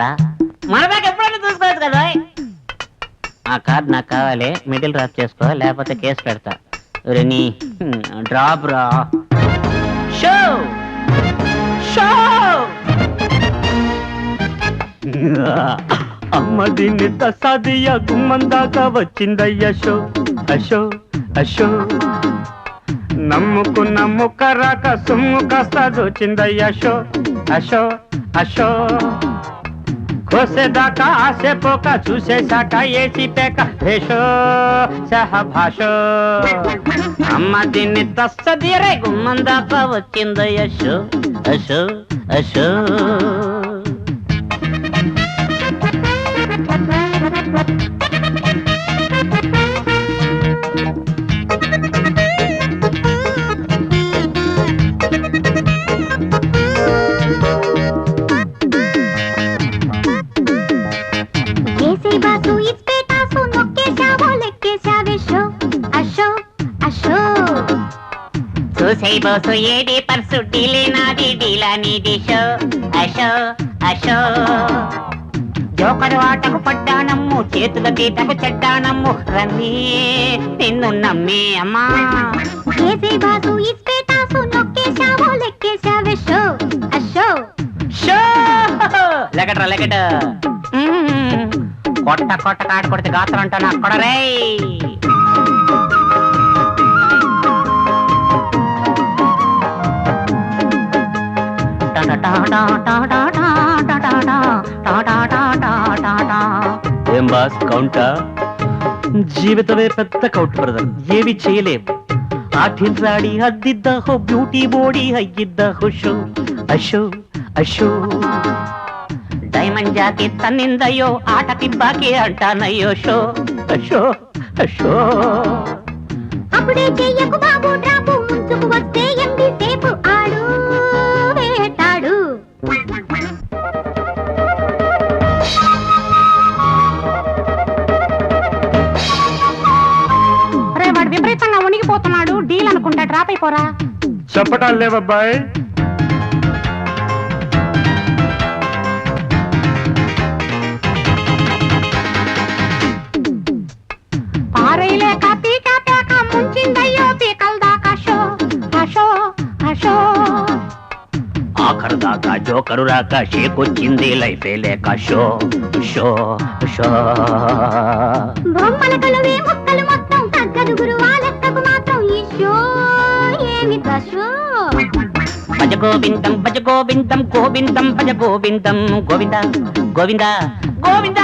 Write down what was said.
మన బ్యాగ్ ఎప్పుడైనా చూసుకోవచ్చు కదా ఆ కార్డు నాకు కావాలి మిడిల్ డ్రాప్ చేసుకో లేకపోతే కేసు పెడతా. ఒరే డ్రాప్ రా. షో! షో! అమ్మ దీన్ని తసాదియ గుమ్మం దాకా వచ్చిందయ్య షో. అషో అషో. నమ్ముకున్న ముక్క రాక సొమ్ము కాస్త దోచిందయ్య షో. అషో అషో. కోసేదాకా ఆసేపోక చూసేశాక ఏసి పేక భేషో సహ భాషో అమ్మ దీన్ని తస్సదీరే గుమ్మందాప దాకా వచ్చిందయ్య అశో అషో చూసే బోసు ఏడి పర్సు? డీలే నాది డీలా నీది షో అషో అషో. జోకడు ఆటకు పడ్డానమ్ము చేతుల గీతకు చెడ్డానమ్ము రమ్మి నిన్ను నమ్మి అమ్మా. బాసు ఇస్పేటాసు నొక్కేశావో లెక్కేశావే షో అషో. షో! లెగట్రా లెగట కొట్ట కొట్ట కాట కొడితే గాత్రం అంటాను అక్కడ రే ఏం బాస్ కౌంటా జీవితమే పెద్ద కౌంట్ బ్రదర్ ఏవి చేయలేం ఆఠిల్రాడి అద్దిద్ద హో బ్యూటీ బాడీ అయ్యిద్ద హో షో. అషో అషో. డైమండ్ జాకి తన్నిందయ్యో ఆటకి బాకి అంటానయ్యో షో. అషో అషో. అప్పుడే చెయ్యకు బాబు డ్రాపు. ఉనిగిపోతున్నాడు డీల్ అనుకుంటా డ్రాప్ అయిపోరా. చెప్పటాలు లేవబ్బాయ్. పారేయలేక పీక పేక ముంచిందయ్యో పీకల దాకా షో అషో అషో ఆఖరు దాకా జోకరు రాక షేకొచ్చింది లైఫే లేక షో షో షో. బొమ్మల కలువే ముక్కలు మొత్తం తగ్గదు గురువా. గోవిందం భజ గోవిందం గోవిందం భజ గోవిందం గోవింద గోవింద గోవింద.